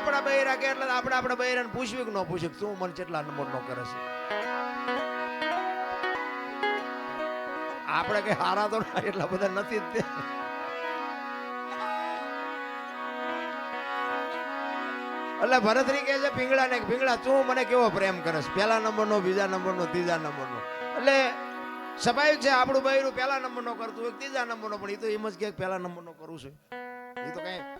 આપણા બૈરા કે એટલે આપણે આપણા બૈરાને પૂછવી કે ન પૂછ્યું તું મને કેટલા નંબર નો કરે છે? આપણે કઈ હારા તો એટલા બધા નથી જ એટલે ભરતરી કહે છે પીંગળા ને પીંગળા તું મને કેવો પ્રેમ કરે છે? પહેલા નંબરનો, બીજા નંબરનો, ત્રીજા નંબરનો. એટલે સ્વાભાવિક છે, આપણું બૈરું પહેલા નંબરનો કરતું હોય ત્રીજા નંબરનો, પણ એ તો એમ જ કે પહેલા નંબરનો કરું છું. એ તો કઈ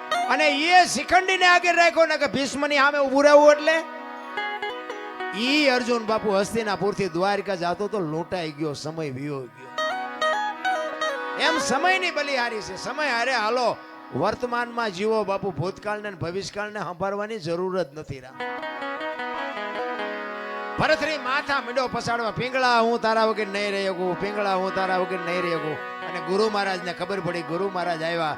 અને એ શિખંડીને આગળ રાખ્યો ને કે ભીષ્મની સામે ઉભું રહેવું એટલે? ઈ અર્જુન બાપુ હસ્તિનાપુરથી દ્વારકા જાતો તો લૂંટાઈ ગયો, સમય વિયો ગયો. એમ સમયની બલિહારી છે. સમય અરે હાલો, વર્તમાનમાં જીવો બાપુ, ભૂતકાળને ભવિષ્યકાળને સંભાળવાની જરૂર જ નથી રા. ભરતરી માથા મીંડો પસાડવા, પીંગળા, હું તારા વગર નહીં રહી શકું, પીંગળા, હું તારા વગર નહીં રહી શકું. અને ગુરુ મહારાજને ખબર પડી, ગુરુ મહારાજ આવ્યા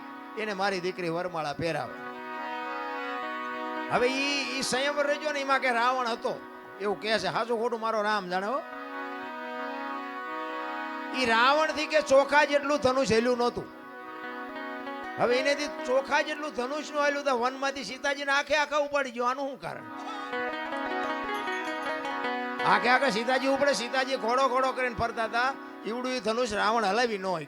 એને મારી દીકરી વરમાળા પહેરાવે. હવે ઈ ઈ સંયમ રચ્યો ને, એમાં કે રાવણ હતો. એવું કહે છે હાચું ખોટું મારો રામ જાણે એ રાવણથી કે ચોખા જેટલું ધનુષ હેલ્યું નહોતું. હવે એનેથી ચોખા જેટલું ધનુષનું હેલ્યું તો વનમાંથી સીતાજીને આખે આખા ઉપાડી ગયો. આનું શું કારણ? આખે આખા સીતાજી ઉપડે, સીતાજી ઘોડો ઘોડો કરીને ફરતા હતા. એવડું ધનુષ રાવણ હલાવી ન હોય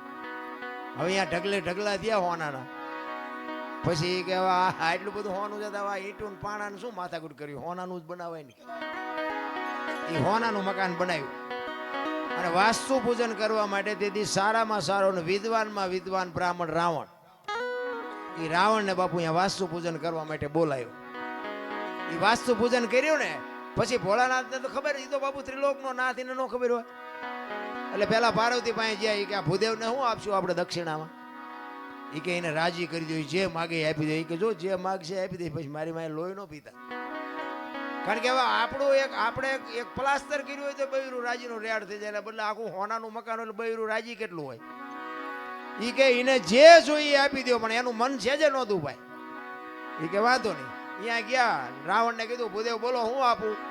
હવે અહીંયા ઢગલે ઢગલા થયા હોનાના. પછી કે હવે આ આટલું બધું હોનું જતા આ ઈટું ને પાણાનું શું માથાકૂટ કર્યું? હોનાનું જ બનાવાય નહીં એ હોનાનું મકાન બનાવ્યું. અને વાસ્તુ પૂજન કરવા માટે તેથી સારામાં સારો ને વિદ્વાનમાં વિદ્વાન બ્રાહ્મણ રાવણ. એ રાવણને બાપુ અહીંયા વાસ્તુ પૂજન કરવા માટે બોલાયો. એ વાસ્તુ પૂજન કર્યું ને, પછી ભોળાનાથને તો ખબર એ તો બાપુ ત્રિલોકનો નાથ એને ન ખબર હોય. એટલે પેલા પાર્વતી પાસે જાય એ કે આ ભૂદેવને શું આપશું આપણે દક્ષિણામાં? એ કે એને રાજી કરી દો જે માગે એ આપી દે. કે જો જે માગશે આપી દે, પછી મારી માએ લોહી ન પીતા. કારણ કે હવે આપણું એક આપણે એક- પ્લાસ્ટર કર્યું હોય તો બૈરું રાજીનું રેડ થઈ જાય બદલે આખું હોનાનું મકાન એટલે બૈરું રાજી કેટલું હોય? એ કે એને જે જોઈએ આપી દો પણ એનું મન છે જ નહોતું ભાઈ. એ કે વાંધો નહીં. અહીંયા ગયા, રાવણને કીધું, ભૂદેવ બોલો, હું આપું?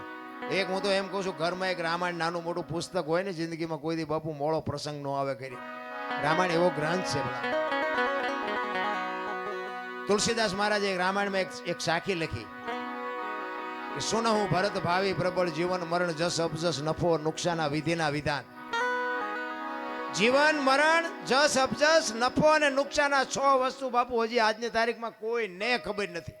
એક હું તો એમ કહું છું, ઘરમાં એક રામાયણ નાનું મોટું પુસ્તક હોય ને, જિંદગીમાં કોઈ દી બાપુ મોળો પ્રસંગ નો આવે કરી રામાયણ એવો ગ્રંથ છે તુલસીદાસ મહારાજે રામાયણમાં એક સાખી લખી કે, સુનહું ભરત ભાવિ પ્રબળ જીવન મરણ જસ અપજસ નફો નુકસાન વિધિના વિધાન. જીવન મરણ જસ અપજસ નફો અને નુકસાના છ વસ્તુ બાપુ હજી આજની તારીખમાં કોઈને ખબર નથી.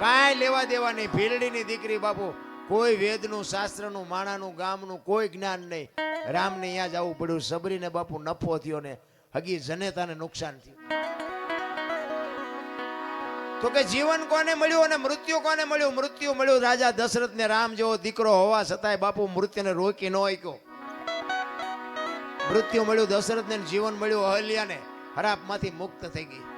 કાંઈ લેવા દેવા નહીં ભીલડીની દીકરી બાપુ, કોઈ વેદનું, શાસ્ત્રનું, માણાનું, ગામનું કોઈ જ્ઞાન નહીં. રામને અહીંયા જવું પડ્યું. સબરીને બાપુ નફો થયો ને હગી જનેતાને નુકસાન થયું. તો કે જીવન કોને મળ્યું અને મૃત્યુ કોને મળ્યું? મૃત્યુ મળ્યું. રાજા દશરથને રામ જેવો દીકરો હોવા છતાંય બાપુ મૃત્યુને રોકી ન આક્યો મૃત્યુ મળ્યું, દશરથને ને જીવન મળ્યું, અહલ્યાને હરાપમાંથી મુક્ત થઈ ગઈ.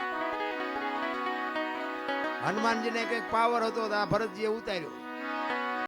હનુમાનજીને કંઈક પાવર હતો તો આ ભરતજીએ ઉતાર્યો.